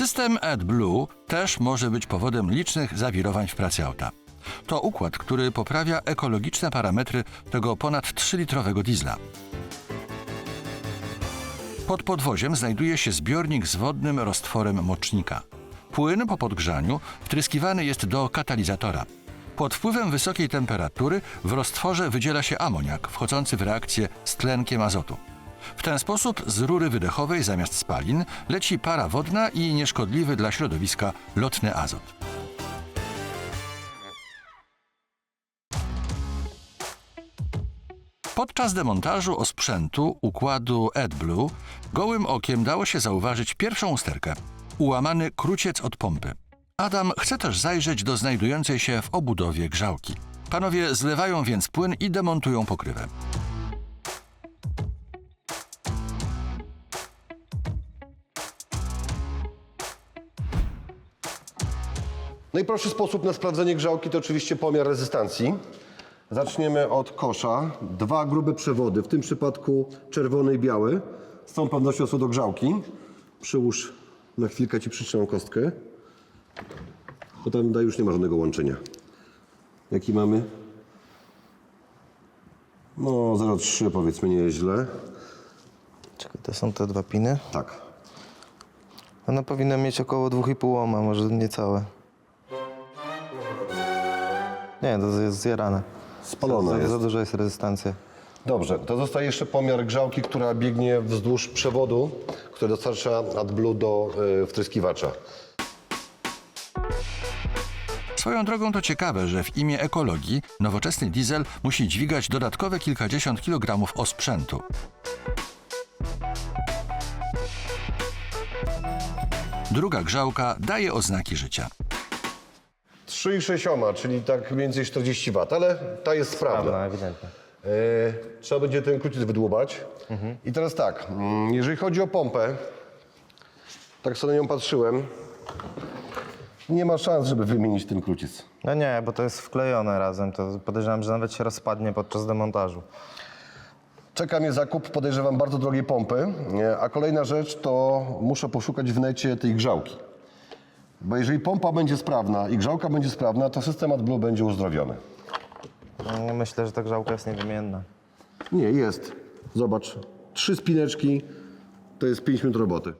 System AdBlue też może być powodem licznych zawirowań w pracy auta. To układ, który poprawia ekologiczne parametry tego ponad 3-litrowego diesla. Pod podwoziem znajduje się zbiornik z wodnym roztworem mocznika. Płyn po podgrzaniu wtryskiwany jest do katalizatora. Pod wpływem wysokiej temperatury w roztworze wydziela się amoniak wchodzący w reakcję z tlenkiem azotu. W ten sposób z rury wydechowej zamiast spalin leci para wodna i nieszkodliwy dla środowiska lotny azot. Podczas demontażu osprzętu układu AdBlue gołym okiem dało się zauważyć pierwszą usterkę ułamany kruciec od pompy. Adam chce też zajrzeć do znajdującej się w obudowie grzałki. Panowie zlewają więc płyn i demontują pokrywę. Najprostszy sposób na sprawdzenie grzałki to oczywiście pomiar rezystancji. Zaczniemy od kosza. Dwa grube przewody, w tym przypadku czerwony i biały. Z całą pewnością są do grzałki. Przyłóż na chwilkę Ci przytrzymam kostkę. Bo tam już nie ma żadnego łączenia. Jaki mamy? No 0,3 powiedzmy nie jest źle. Czekaj, to są te dwa piny. Tak. One powinny mieć około 2,5 ohma, może niecałe. Nie, to jest zjarane. Spalone za, jest. za duża jest rezystancja. Dobrze, to zostaje jeszcze pomiar grzałki, która biegnie wzdłuż przewodu, który dostarcza AdBlue do y, wtryskiwacza. Swoją drogą to ciekawe, że w imię ekologii nowoczesny diesel musi dźwigać dodatkowe kilkadziesiąt kilogramów osprzętu. Druga grzałka daje oznaki życia. 3,6 ohma, czyli tak mniej więcej 40 W, ale ta jest sprawna. ewidentnie. E, trzeba będzie ten kruciec wydłubać. I teraz tak, mm, jeżeli chodzi o pompę, tak sobie na nią patrzyłem, nie ma szans, żeby wymienić ten kruciec. No nie, bo to jest wklejone razem. To podejrzewam, że nawet się rozpadnie podczas demontażu. Czeka mnie zakup, podejrzewam, bardzo drogiej pompy, nie? a kolejna rzecz to muszę poszukać w necie tej grzałki. Bo jeżeli pompa będzie sprawna i grzałka będzie sprawna, to system AdBlue będzie uzdrowiony. No, Myślę, że ta grzałka jest niewymienna. Nie, jest. Zobacz, trzy spineczki to jest 5 minut roboty.